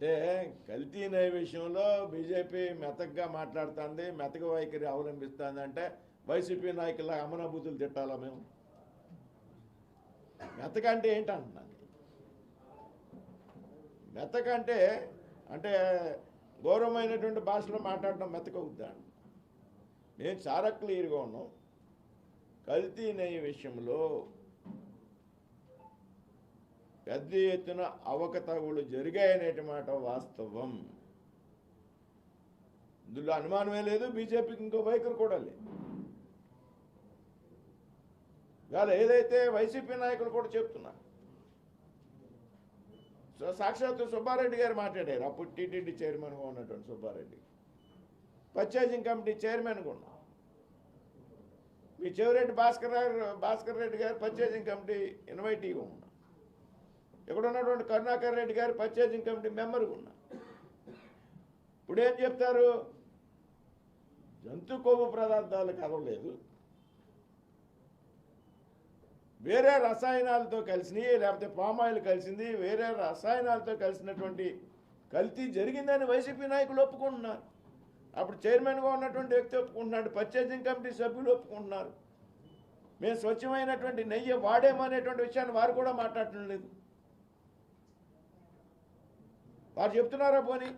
అంటే కల్తీ నయ విషయంలో బీజేపీ మెతగ్గా మాట్లాడుతుంది మెతక వైఖరి అవలంబిస్తుంది అంటే వైసీపీ నాయకుల అమనాభూతులు తిట్టాలా మేము? మెతక అంటే ఏంటంటున్నాను? మెతక అంటే అంటే గౌరవమైనటువంటి భాషలో మాట్లాడడం మెతకవుద్దా నేను చాలా క్లియర్గా ఉన్నాం. కల్తీ నయ విషయంలో పెద్ద ఎత్తున అవకతవులు జరిగాయనేటి మాట వాస్తవం. ఇందులో అనుమానమే లేదు బీజేపీకి ఇంకో వైఖరి కూడా లేదు. ఇవాళ ఏదైతే వైసీపీ నాయకులు కూడా చెప్తున్నారు సో సాక్షాత్తు సుబ్బారెడ్డి గారు మాట్లాడారు అప్పుడు టీటీడీ చైర్మన్గా ఉన్నటువంటి సుబ్బారెడ్డి. పర్చేజింగ్ కమిటీ చైర్మన్గా ఉన్నా. మీ చెవిరెడ్డి భాస్కర్ భాస్కర్ రెడ్డి గారు పర్చేజింగ్ కమిటీ ఇన్వైటీగా ఉన్నా ఇక్కడ ఉన్నటువంటి కరుణాకర్ రెడ్డి గారు పర్చేసింగ్ కమిటీ మెంబర్గా ఉన్నా. ఇప్పుడు ఏం చెప్తారు? జంతు కొవ్వు పదార్థాలు కలవలేదు. వేరే రసాయనాలతో కలిసినవి లేకపోతే పామాయిల్ కలిసింది వేరే రసాయనాలతో కలిసినటువంటి కల్తీ జరిగిందని వైసీపీ నాయకులు ఒప్పుకుంటున్నారు. అప్పుడు చైర్మన్గా ఉన్నటువంటి వ్యక్తి ఒప్పుకుంటున్నాడు పర్చేసింగ్ కమిటీ సభ్యులు ఒప్పుకుంటున్నారు. మేము స్వచ్ఛమైనటువంటి నెయ్యి వాడేమనేటువంటి విషయాన్ని వారు కూడా మాట్లాడటం లేదు. వారు చెప్తున్నారా పోనీ?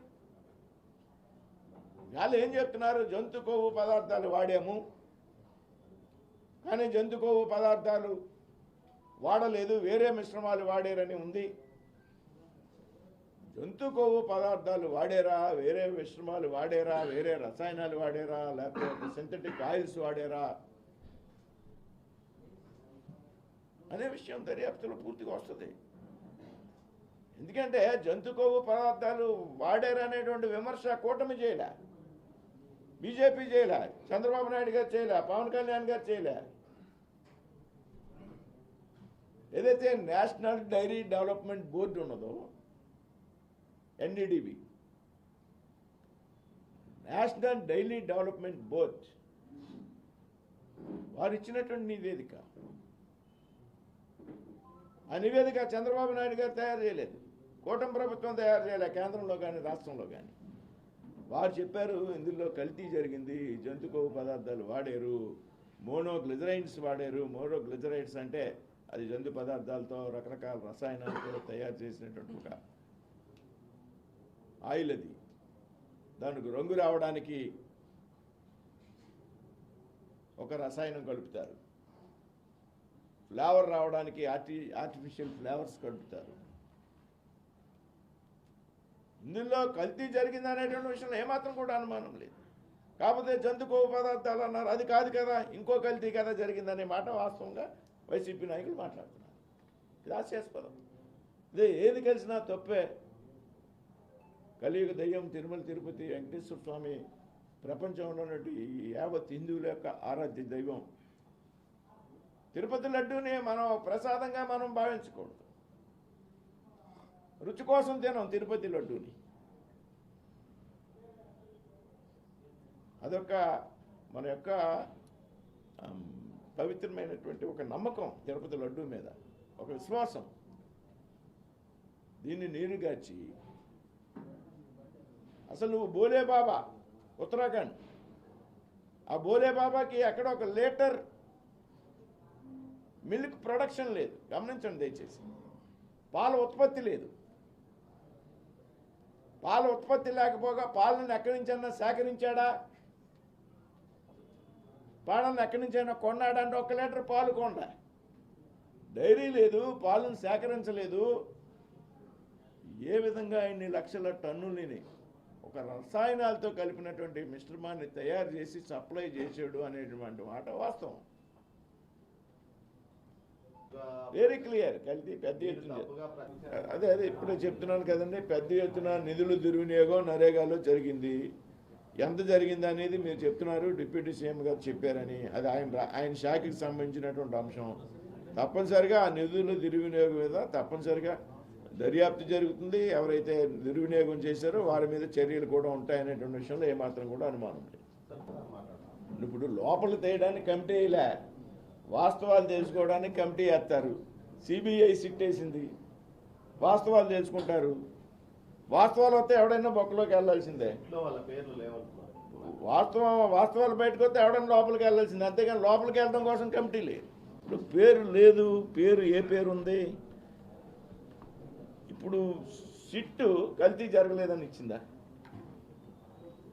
వాళ్ళు ఏం చెప్తున్నారు? జంతు కొవ్వు పదార్థాలు వాడాము. కానీ జంతు కొవ్వు పదార్థాలు వాడలేదు వేరే మిశ్రమాలు వాడారని ఉంది. జంతు కొవ్వు పదార్థాలు వాడారా? వేరే మిశ్రమాలు వాడారా? వేరే రసాయనాలు వాడారా? లేకపోతే సింథటిక్ ఆయిల్స్ వాడారా? అనే విషయం దర్యాప్తులో పూర్తిగా వస్తుంది. ఎందుకంటే జంతు కొవ్వు పదార్థాలు వాడారు అనేటువంటి విమర్శ కూటమి చేయలే. బీజేపీ చేయలే. చంద్రబాబు నాయుడు గారు చేయలే. పవన్ కళ్యాణ్ గారు చేయలే. ఏదైతే నేషనల్ డైరీ డెవలప్మెంట్ బోర్డు ఉన్నదో NDDB national dairy development board వారు ఇచ్చినటువంటి నివేదిక. ఆ నివేదిక చంద్రబాబు నాయుడు గారు తయారు చేయలేదు. కూటమి ప్రభుత్వం తయారు చేయలే కేంద్రంలో కానీ రాష్ట్రంలో కానీ వారు చెప్పారు ఇందులో కల్తీ జరిగింది జంతు కొవ్వు పదార్థాలు వాడారు మోనోగ్లిజరైడ్స్ వాడారు. మోనోగ్లిజరైడ్స్ అంటే అది జంతు పదార్థాలతో రకరకాల రసాయనాలతో తయారు చేసినటువంటి ఒక ఆయిల్ అది. దానికి రంగు రావడానికి ఒక రసాయనం కలుపుతారు. ఫ్లేవర్ రావడానికి ఆర్టి ఆర్టిఫిషియల్ ఫ్లేవర్స్ కలుపుతారు. ఇందులో కల్తీ జరిగింది అనేటువంటి విషయంలో ఏమాత్రం కూడా అనుమానం లేదు. కాకపోతే జంతు పదార్థాలు అన్నారు. అది కాదు కదా ఇంకో కల్తీ కదా జరిగిందనే మాట వాస్తవంగా వైసీపీ నాయకులు మాట్లాడుతున్నారు. ఇది హాస్యాస్పదం. ఇది ఏది కలిసినా తప్పే. కలియుగ దయ్యం తిరుమల తిరుపతి వెంకటేశ్వర స్వామి ప్రపంచంలో ఉన్నట్టు ఈ యావత్ హిందువుల యొక్క ఆరాధ్య దైవం. తిరుపతి లడ్డూని మనం ప్రసాదంగా మనం భావించకూడదు. రుచి కోసం తినం తిరుపతి లడ్డూని అదొక మన యొక్క పవిత్రమైనటువంటి ఒక నమ్మకం తిరుపతి లడ్డూ మీద ఒక విశ్వాసం. దీన్ని నీరుగార్చి అసలు నువ్వు బోలే బాబా ఉత్తరాఖండ్. ఆ బోలే బాబాకి అక్కడ ఒక లీటర్ మిల్క్ ప్రొడక్షన్ లేదు. గమనించండి దయచేసి. పాల ఉత్పత్తి లేదు. పాల ఉత్పత్తి లేకపోగా పాలను ఎక్కడి నుంచైనా సేకరించాడా? పాలను ఎక్కడి నుంచైనా కొన్నాడా అంటే ఒక లీటర్ పాలు కొండ. డైరీ లేదు పాలను సేకరించలేదు. ఏ విధంగా ఇన్ని లక్షల టన్నులని ఒక రసాయనాలతో కలిపినటువంటి మిశ్రమాన్ని తయారు చేసి సప్లై చేసాడు అనేటువంటి మాట వాస్తవం. వెరీ క్లియర్ కలిసి పెద్ద ఎత్తున. అదే అదే ఇప్పుడే చెప్తున్నాను కదండి పెద్ద ఎత్తున నిధులు దుర్వినియోగం నరేగాలో జరిగింది. ఎంత జరిగింది అనేది మీరు చెప్తున్నారు డిప్యూటీ సీఎం గారు చెప్పారని. అది ఆయన ఆయన శాఖకి సంబంధించినటువంటి అంశం. తప్పనిసరిగా ఆ నిధుల దుర్వినియోగం మీద తప్పనిసరిగా దర్యాప్తు జరుగుతుంది. ఎవరైతే దుర్వినియోగం చేశారో వారి మీద చర్యలు కూడా ఉంటాయనేటువంటి విషయంలో ఏమాత్రం కూడా అనుమానం లేదు. ఇప్పుడు లోపల తేయడానికి కమిటీ లే వాస్తవాలు తెలుసుకోవడానికి కమిటీ వేస్తారు సిబిఐ సిట్ వేసింది వాస్తవాలు తెలుసుకుంటారు. వాస్తవాలు వస్తే ఎవడైనా బొక్కలోకి వెళ్ళాల్సిందే. వాస్తవం వాస్తవాలు బయటకు వస్తే ఎవడైనా లోపలికి వెళ్ళాల్సిందే. అంతేగాని లోపలికి వెళ్ళడం కోసం కమిటీ లేదు. ఇప్పుడు పేరు లేదు. పేరు ఏ పేరు ఉంది? ఇప్పుడు సిట్టు కల్తీ జరగలేదని ఇచ్చిందా?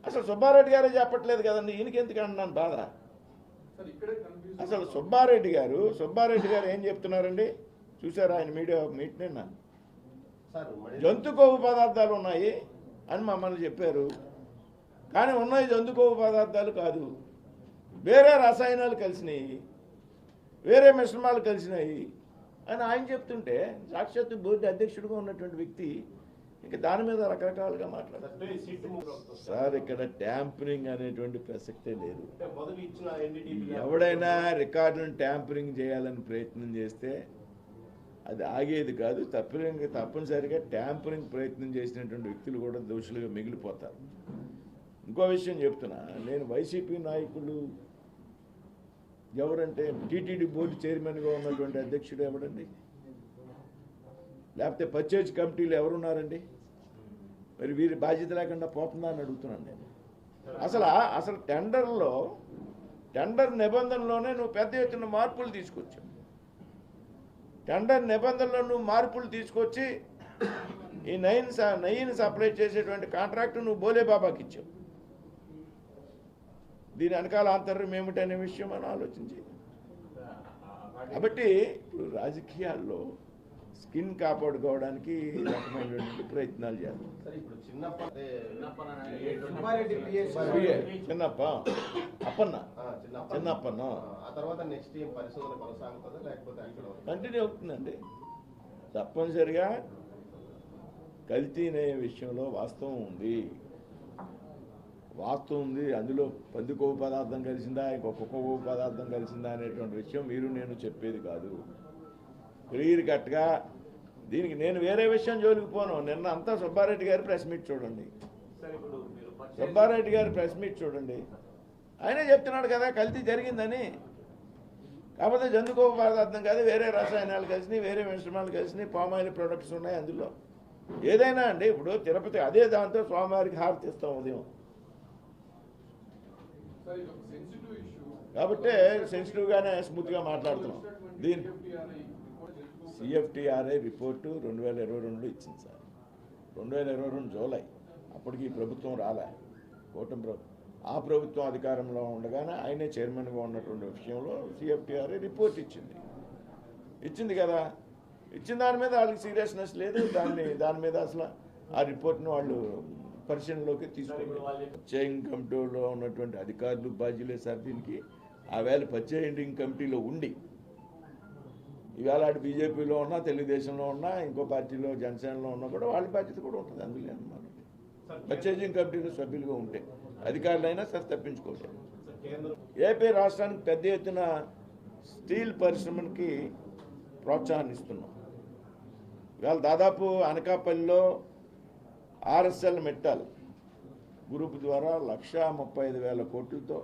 అసలు సుబ్బారెడ్డి గారే చెప్పట్లేదు కదండి. ఈయనకి ఎందుకు అంటున్నాను బాధ? అసలు సుబ్బారెడ్డి గారు సుబ్బారెడ్డి గారు ఏం చెప్తున్నారండి? చూసారా ఆయన మీడియా మీట్ నిన్న? జంతు కొవ్వు పదార్థాలు ఉన్నాయి అని మమ్మల్ని చెప్పారు. కానీ ఉన్నాయి జంతు కొవ్వు పదార్థాలు కాదు. వేరే రసాయనాలు కలిసినాయి. వేరే మిశ్రమాలు కలిసినాయి అని ఆయన చెప్తుంటే సాక్షాత్తు బోర్డు అధ్యక్షుడిగా ఉన్నటువంటి వ్యక్తి ఇంకా దాని మీద రకరకాలుగా మాట్లాడారు. సార్ ఇక్కడ ట్యాంపరింగ్ అనేటువంటి ప్రసక్తే లేదు. ఎవడైనా రికార్డును ట్యాంపరింగ్ చేయాలని ప్రయత్నం చేస్తే అది ఆగేది కాదు. తప్పని తప్పనిసరిగా ట్యాంపరింగ్ ప్రయత్నం చేసినటువంటి వ్యక్తులు కూడా దోషులుగా మిగిలిపోతారు. ఇంకో విషయం చెప్తున్నా. నేను వైసీపీ నాయకులు ఎవరంటే టీటీడీ బోర్డు చైర్మన్గా ఉన్నటువంటి అధ్యక్షుడు ఎవడండి? లేకపోతే పర్చేజ్ కమిటీలు ఎవరున్నారండి? మరి వీరి బాధ్యత లేకుండా పోతుందా అని అడుగుతున్నాను నేను. అసలు అసలు టెండర్లో టెండర్ నిబంధనలోనే నువ్వు పెద్ద ఎత్తున మార్పులు తీసుకొచ్చావు. టెండర్ నిబంధనలో నువ్వు మార్పులు తీసుకొచ్చి ఈ నయన్ స- సప్లై చేసేటువంటి కాంట్రాక్ట్ నువ్వు బోలేబాబాకి ఇచ్చావు. దీని వెనకాల ఆంతర్యం ఏమిటనే విషయం అని ఆలోచించి. కాబట్టి ఇప్పుడు రాజకీయాల్లో స్కిన్ కాపాడుకోవడానికి రకమైనటువంటి ప్రయత్నాలు చేస్తాం. సార్ ఇప్పుడు చిన్నప్ప అప్పన్న. చిన్నప్పన్న. కంటిన్యూ అవుతుందండి. తప్పనిసరిగా కల్తీ అనే విషయంలో వాస్తవం ఉంది. వాస్తవం ఉంది. అందులో పంది కొవ్వు పదార్థం కలిసిందా ఇంకొక కొవ్వు పదార్థం కలిసిందా అనేటువంటి విషయం మీరు నేను చెప్పేది కాదు. క్లియర్ కట్గా దీనికి నేను వేరే విషయం జోలికి పోను. నిన్న అంతా సుబ్బారెడ్డి గారి ప్రెస్ మీట్ చూడండి. సుబ్బారెడ్డి గారి ప్రెస్ మీట్ చూడండి. ఆయనే చెప్తున్నాడు కదా కల్తీ జరిగిందని. కాకపోతే జంతుకో పదార్థం కాదు వేరే రసాయనాలు కలిసినాయి వేరే మిశ్రమాలు కలిసినాయి పామాయిల్ ప్రొడక్ట్స్ ఉన్నాయి అందులో. ఏదైనా అండి ఇప్పుడు తిరుపతి అదే దాంతో స్వామివారికి హారతి ఇస్తాం ఉదయం. కాబట్టి సెన్సిటివ్గానే స్మూత్గా మాట్లాడుతున్నాం. దీని సిఎఫ్టీఆర్ఐ రిపోర్టు రెండు వేల ఇరవై రెండులో ఇచ్చింది సార్. రెండు వేల ఇరవై రెండు జూలై. అప్పటికి ఈ ప్రభుత్వం రాలే. కూటమి ప్రభుత్వం ఆ ప్రభుత్వం అధికారంలో ఉండగానే ఆయనే చైర్మన్గా ఉన్నటువంటి విషయంలో సిఎఫ్టీఆర్ఐ రిపోర్ట్ ఇచ్చింది. ఇచ్చింది కదా. ఇచ్చిన దాని మీద వాళ్ళకి సీరియస్నెస్ లేదు. దాన్ని దాని మీద అసలు ఆ రిపోర్ట్ని వాళ్ళు పరిశీలనలోకి తీసుకోలేదు పర్చేయింగ్ కమిటీలో ఉన్నటువంటి అధికారులు బాధ్యులే సార్ దీనికి. ఆ వేళ పర్చేయింగ్ కమిటీలో ఉండి ఇవాళ అటు బీజేపీలో ఉన్నా తెలుగుదేశంలో ఉన్నా ఇంకో పార్టీలో జనసేనలో ఉన్నా కూడా వాళ్ళ బాధ్యత కూడా ఉంటుంది అందులో అన్నమాట. పర్చేజింగ్ కమిటీలో సభ్యులుగా ఉంటే అధికారులైనా సరే తప్పించుకోవచ్చు. ఏపీ రాష్ట్రానికి పెద్ద ఎత్తున స్టీల్ పరిశ్రమకి ప్రోత్సాహాన్ని ఇస్తున్నాం. ఇవాళ దాదాపు అనకాపల్లిలో ఆర్ఎస్ఎల్ మెట్టల్ గ్రూప్ ద్వారా లక్ష ముప్పై ఐదు వేల కోట్లతో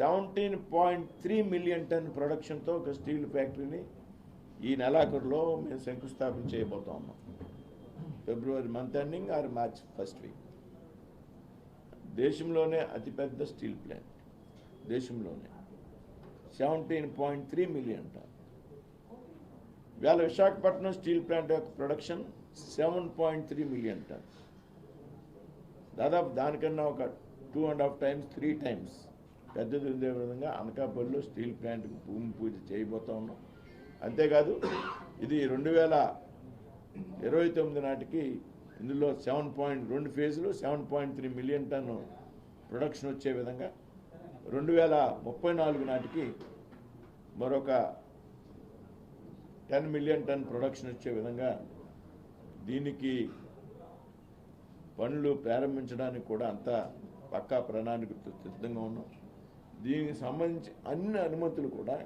seventeen point three million ton ప్రొడక్షన్తో ఒక స్టీల్ ఫ్యాక్టరీని ఈ నెలాఖరులో మేము శంకుస్థాపన చేయబోతా ఉన్నాం. February month ending or March first week దేశంలోనే అతిపెద్ద స్టీల్ ప్లాంట్ దేశంలోనే. Seventeen point three million ton ఇవాళ విశాఖపట్నం స్టీల్ ప్లాంట్ యొక్క production seven point three million ton దాదాపు దానికన్నా ఒక two and half times three times పెద్దది ఉండే విధంగా అనకాపల్లిలో స్టీల్ ప్లాంట్ భూమి పూజ చేయబోతా ఉన్నాం. అంతేకాదు ఇది రెండు వేల ఇరవై తొమ్మిది నాటికి ఇందులో సెవెన్ పాయింట్ రెండు ఫేజ్లు seven point three million ton production వచ్చే విధంగా రెండు వేల ముప్పై నాలుగు నాటికి మరొక టెన్ మిలియన్ టన్ ప్రొడక్షన్ వచ్చే విధంగా దీనికి పనులు ప్రారంభించడానికి కూడా అంతా పక్కా ప్రణాళిక సిద్ధంగా ఉన్నాం. దీనికి సంబంధించి అన్ని అనుమతులు కూడా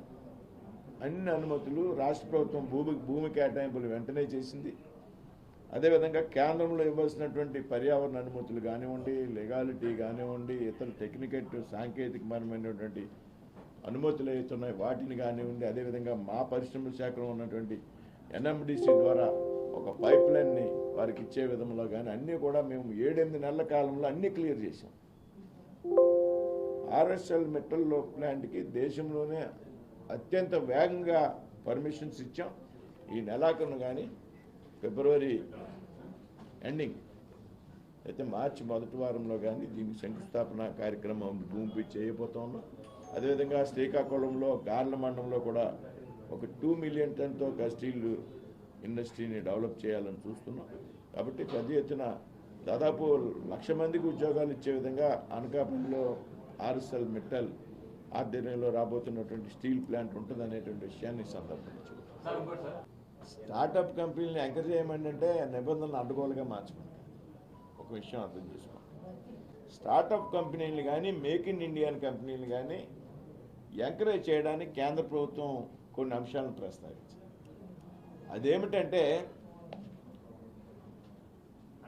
అన్ని అనుమతులు రాష్ట్ర ప్రభుత్వం భూమి భూమి కేటాయింపులు వెంటనే చేసింది. అదేవిధంగా కేంద్రంలో ఇవ్వాల్సినటువంటి పర్యావరణ అనుమతులు కానివ్వండి లెగాలిటీ కానివ్వండి ఇతర టెక్నికల్ సాంకేతికపరమైనటువంటి అనుమతులు అవుతున్నాయి వాటిని కానివ్వండి అదేవిధంగా మా పరిశ్రమల శాఖలో ఉన్నటువంటి ఎన్ఎండిసి ద్వారా ఒక ఒక పైప్ లైన్ని వారికి ఇచ్చే విధంలో కానీ అన్నీ కూడా మేము ఏడెనిమిది నెలల కాలంలో అన్నీ క్లియర్ చేసాం ఆర్ఎస్ఎల్ మెటల్ ప్లాంట్కి దేశంలోనే అత్యంత వేగంగా పర్మిషన్స్ ఇచ్చాం. ఈ నెలాఖరును కానీ ఫిబ్రవరి ఎండింగ్ అయితే మార్చి మొదటి వారంలో కానీ దీనికి శంకుస్థాపన కార్యక్రమం భూమి చేయబోతా ఉన్నాం. అదేవిధంగా శ్రీకాకుళంలో గార్ల మండలంలో కూడా ఒక టూ మిలియన్ టన్తో స్టీల్ ఇండస్ట్రీని డెవలప్ చేయాలని చూస్తున్నాం. కాబట్టి పెద్ద ఎత్తున దాదాపు లక్ష మందికి ఉద్యోగాలు ఇచ్చే విధంగా అనకాపల్లిలో ఆర్ఎస్ఎల్ మెటల్ ఆధ్వర్యంలో రాబోతున్నటువంటి స్టీల్ ప్లాంట్ ఉంటుందనేటువంటి విషయాన్ని చెబుతాను. సార్ ఇంకోటి సార్. స్టార్టప్ కంపెనీని ఎంకరేజ్ చేయమని అంటే నిబంధనలు అడ్డుగోలుగా మార్చమని ఒక విషయం అర్థం చేసుకోండి. స్టార్టప్ కంపెనీలు కానీ మేక్ ఇన్ ఇండియన్ కంపెనీలు కానీ ఎంకరేజ్ చేయడానికి కేంద్ర ప్రభుత్వం కొన్ని అంశాలను ప్రస్తావించింది. అదేమిటంటే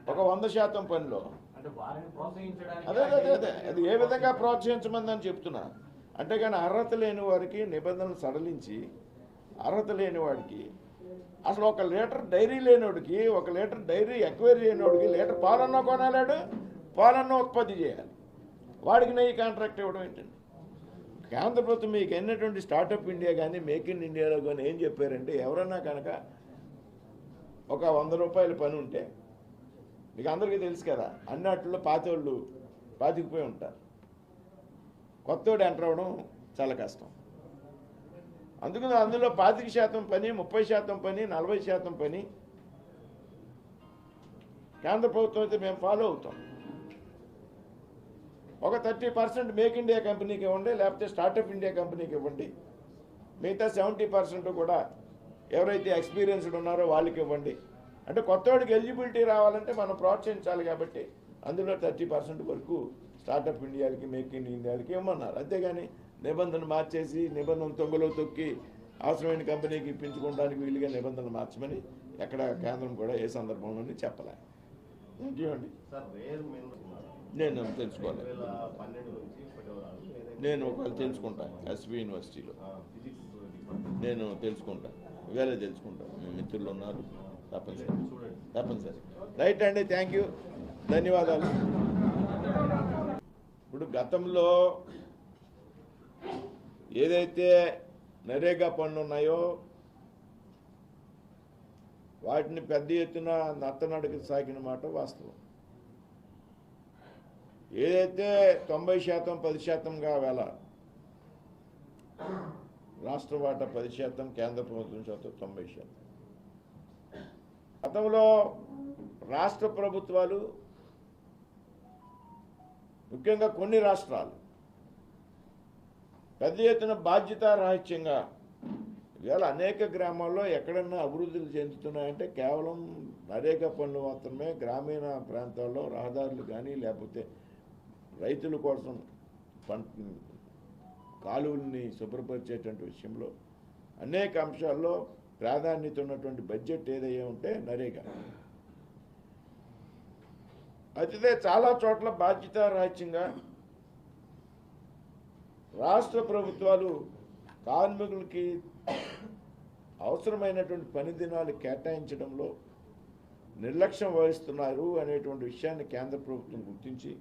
ఒక వంద శాతం పనిలో అదే అదే అదే అది ఏ విధంగా ప్రోత్సహించమని అని చెప్తున్నా. అంటే కానీ అర్హత లేని వారికి నిబంధనలు సడలించి అర్హత లేని వాడికి అసలు ఒక లీటర్ డైరీ లేనివాడికి ఒక లీటర్ డైరీ ఎక్వైరీ లేనివాడికి లీటర్ పాలన్న కొనాలాడు? పాలన్న ఉత్పత్తి చేయాలి. వాడికి నెయ్యి కాంట్రాక్ట్ ఇవ్వడం ఏంటండి? కేంద్ర ప్రభుత్వం మీకు ఎన్నటువంటి స్టార్టప్ ఇండియా కానీ మేక్ ఇన్ ఇండియాలో కానీ ఏం చెప్పారంటే ఎవరన్నా కనుక ఒక వంద రూపాయల పని ఉంటే మీకు అందరికీ తెలుసు కదా అన్నట్లో పాతోళ్ళు పాతికిపోయి ఉంటారు. కొత్తోడు ఎంటర్ అవ్వడం చాలా కష్టం. అందుకని అందులో పాతిక శాతం పని ముప్పై శాతం పని నలభై శాతం పని. కేంద్ర ప్రభుత్వం అయితే మేము ఫాలో అవుతాం. ఒక థర్టీ పర్సెంట్ మేక్ ఇండియా కంపెనీకి ఇవ్వండి లేకపోతే స్టార్టప్ ఇండియా కంపెనీకి ఇవ్వండి. మిగతా సెవెంటీ పర్సెంట్ కూడా ఎవరైతే ఎక్స్పీరియన్స్డ్ ఉన్నారో వాళ్ళకి ఇవ్వండి. అంటే కొత్తవాడికి ఎలిజిబిలిటీ రావాలంటే మనం ప్రోత్సహించాలి కాబట్టి అందులో థర్టీ పర్సెంట్ వరకు స్టార్టప్ ఇండియాకి మేక్ ఇన్ ఇండియాకి ఇవ్వమన్నారు. అంతేగాని నిబంధన మార్చేసి నిబంధన తొంగలో తొక్కి అవసరమైన కంపెనీకి ఇప్పించుకోవడానికి వీలుగా నిబంధనలు మార్చమని ఎక్కడ కేంద్రం కూడా ఏ సందర్భంలోనే చెప్పలే. ఇంకేమండి నేను ఏదైతే నేను ఒకవేళ తెలుసుకుంటాను ఎస్వి యూనివర్సిటీలో నేను తెలుసుకుంటా ఇవాళ తెలుసుకుంటా. మీ మిత్రులు ఉన్నారు. తప్పనిసరి తప్పనిసరి రైట్ అండి థ్యాంక్ యూ ధన్యవాదాలు. ఇప్పుడు గతంలో ఏదైతే నరేగా పనులు ఉన్నాయో వాటిని పెద్ద ఎత్తున నత్తనడక సాగిన మాట వాస్తవం. ఏదైతే తొంభై శాతం పది శాతంగా వేళ రాష్ట్ర వాటా పది శాతం కేంద్ర ప్రభుత్వం శాతం తొంభై శాతం. గతంలో రాష్ట్ర ప్రభుత్వాలు ముఖ్యంగా కొన్ని రాష్ట్రాలు పెద్ద ఎత్తున బాధ్యతారాహిత్యంగా ఇవాళ అనేక గ్రామాల్లో ఎక్కడన్నా అభివృద్ధులు చెందుతున్నాయంటే కేవలం నరేగా పనులు మాత్రమే గ్రామీణ ప్రాంతాల్లో రహదారులు కానీ లేకపోతే రైతుల కోసం పంట కాలువల్ని శుభ్రపరిచేటువంటి విషయంలో అనేక అంశాల్లో ప్రాధాన్యత ఉన్నటువంటి బడ్జెట్ ఏదయ్యా ఉంటే నరేగా. అతిదే చాలా చోట్ల బాధ్యత రాజ్యంగా రాష్ట్ర ప్రభుత్వాలు కార్మికులకి అవసరమైనటువంటి పని దినాలు కేటాయించడంలో నిర్లక్ష్యం వహిస్తున్నారు అనేటువంటి విషయాన్ని కేంద్ర ప్రభుత్వం గుర్తించి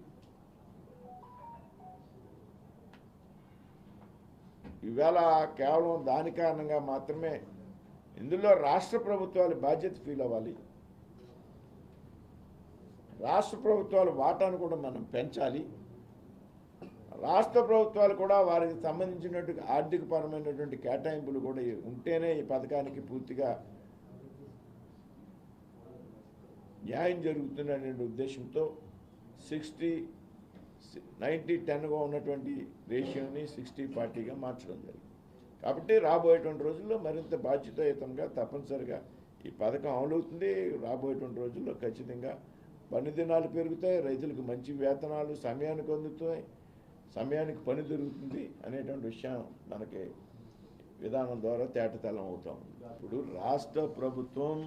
ఈవేళ కేవలం దాని కారణంగా మాత్రమే ఇందులో రాష్ట్ర ప్రభుత్వాలు బాధ్యత ఫీల్ అవ్వాలి. రాష్ట్ర ప్రభుత్వాల వాటాను కూడా మనం పెంచాలి. రాష్ట్ర ప్రభుత్వాలు కూడా వారికి సంబంధించినట్టు ఆర్థికపరమైనటువంటి కేటాయింపులు కూడా ఉంటేనే ఈ పథకానికి పూర్తిగా న్యాయం జరుగుతుందనే ఉద్దేశంతో సిక్స్టీ నైంటీ టెన్గా ఉన్నటువంటి రేషియోని సిక్స్టీ ఫార్టీగా మార్చడం జరిగింది. కాబట్టి రాబోయేటువంటి రోజుల్లో మరింత బాధ్యతాయుతంగా తప్పనిసరిగా ఈ పథకం అమలవుతుంది. రాబోయేటువంటి రోజుల్లో ఖచ్చితంగా పని దినాలు పెరుగుతాయి. రైతులకు మంచి వేతనాలు సమయానికి అందుతాయి సమయానికి పని దొరుకుతుంది అనేటువంటి విషయం మనకి విధానం ద్వారా తేటతెల్లం అవుతాం ఇప్పుడు రాష్ట్ర ప్రభుత్వం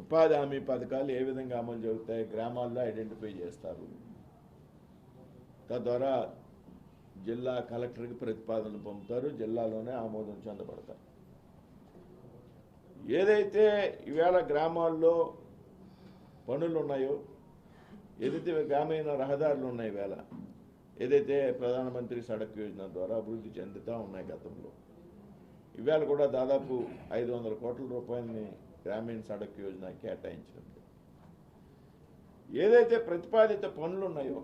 ఉపాధి హామీ పథకాలు ఏ విధంగా అమలు జరుగుతాయి గ్రామాల్లో ఐడెంటిఫై చేస్తారు. తద్వారా జిల్లా కలెక్టర్కి ప్రతిపాదనలు పంపుతారు జిల్లాలోనే ఆమోదం చెందబడతారు. ఏదైతే ఈవేళ గ్రామాల్లో పనులు ఉన్నాయో ఏదైతే గ్రామీణ రహదారులు ఉన్నాయి ఈవేళ ఏదైతే ప్రధానమంత్రి సడక్ యోజన ద్వారా అభివృద్ధి చెందుతూ ఉన్నాయి గతంలో ఇవాళ కూడా దాదాపు ఐదు వందల కోట్ల రూపాయలని గ్రామీణ సడక్ యోజన కేటాయించడం ఏదైతే ప్రతిపాదిత పనులు ఉన్నాయో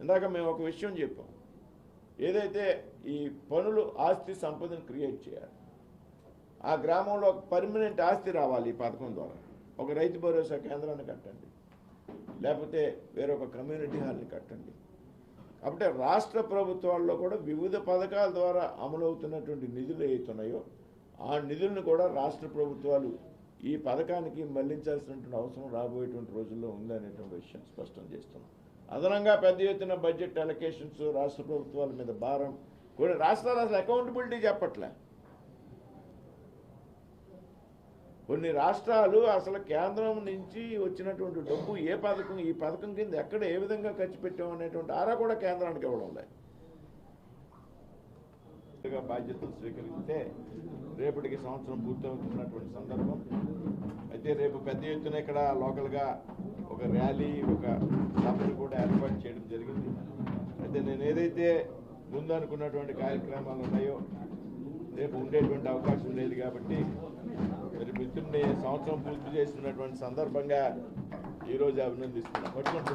ఇందాక మేము ఒక విషయం చెప్పాం ఏదైతే ఈ పనులు ఆస్తి సంపదను క్రియేట్ చేయాలి. ఆ గ్రామంలో ఒక పర్మనెంట్ ఆస్తి రావాలి ఈ పథకం ద్వారా. ఒక రైతు భరోసా కేంద్రాన్ని కట్టండి. లేకపోతే వేరొక కమ్యూనిటీ హాల్ని కట్టండి. కాబట్టి రాష్ట్ర ప్రభుత్వాల్లో కూడా వివిధ పథకాల ద్వారా అమలవుతున్నటువంటి నిధులు ఏవైతున్నాయో ఆ నిధులను కూడా రాష్ట్ర ప్రభుత్వాలు ఈ పథకానికి మళ్ళించాల్సినటువంటి అవసరం రాబోయేటువంటి రోజుల్లో ఉందనేటువంటి విషయం స్పష్టం చేస్తున్నాం. అదనంగా పెద్ద ఎత్తున బడ్జెట్ అలొకేషన్స్ రాష్ట్ర ప్రభుత్వాల మీద భారం కొన్ని రాష్ట్రాలు అసలు అకౌంటబిలిటీ చెప్పట్లే. కొన్ని రాష్ట్రాలు అసలు కేంద్రం నుంచి వచ్చినటువంటి డబ్బు ఏ పథకం ఈ పథకం కింద ఎక్కడ ఏ విధంగా ఖర్చు పెట్టాం అనేటువంటి ఆరా కూడా కేంద్రానికి ఇవ్వడం లేదు. గా బాధ్యతలు స్వీకరిస్తే రేపటికి సంవత్సరం పూర్తవుతున్నటువంటి సందర్భం. అయితే రేపు పెద్ద ఎత్తున ఇక్కడ లోకల్గా ఒక ర్యాలీ ఒక సభను కూడా ఏర్పాటు చేయడం జరిగింది. అయితే నేను ఏదైతే ముందు అనుకున్నటువంటి కార్యక్రమాలు ఉన్నాయో రేపు ఉండేటువంటి అవకాశం లేదు కాబట్టి మరి మిత్రుడిని సంవత్సరం పూర్తి చేస్తున్నటువంటి సందర్భంగా ఈరోజు అభినందిస్తున్నాను. పట్టుకోండి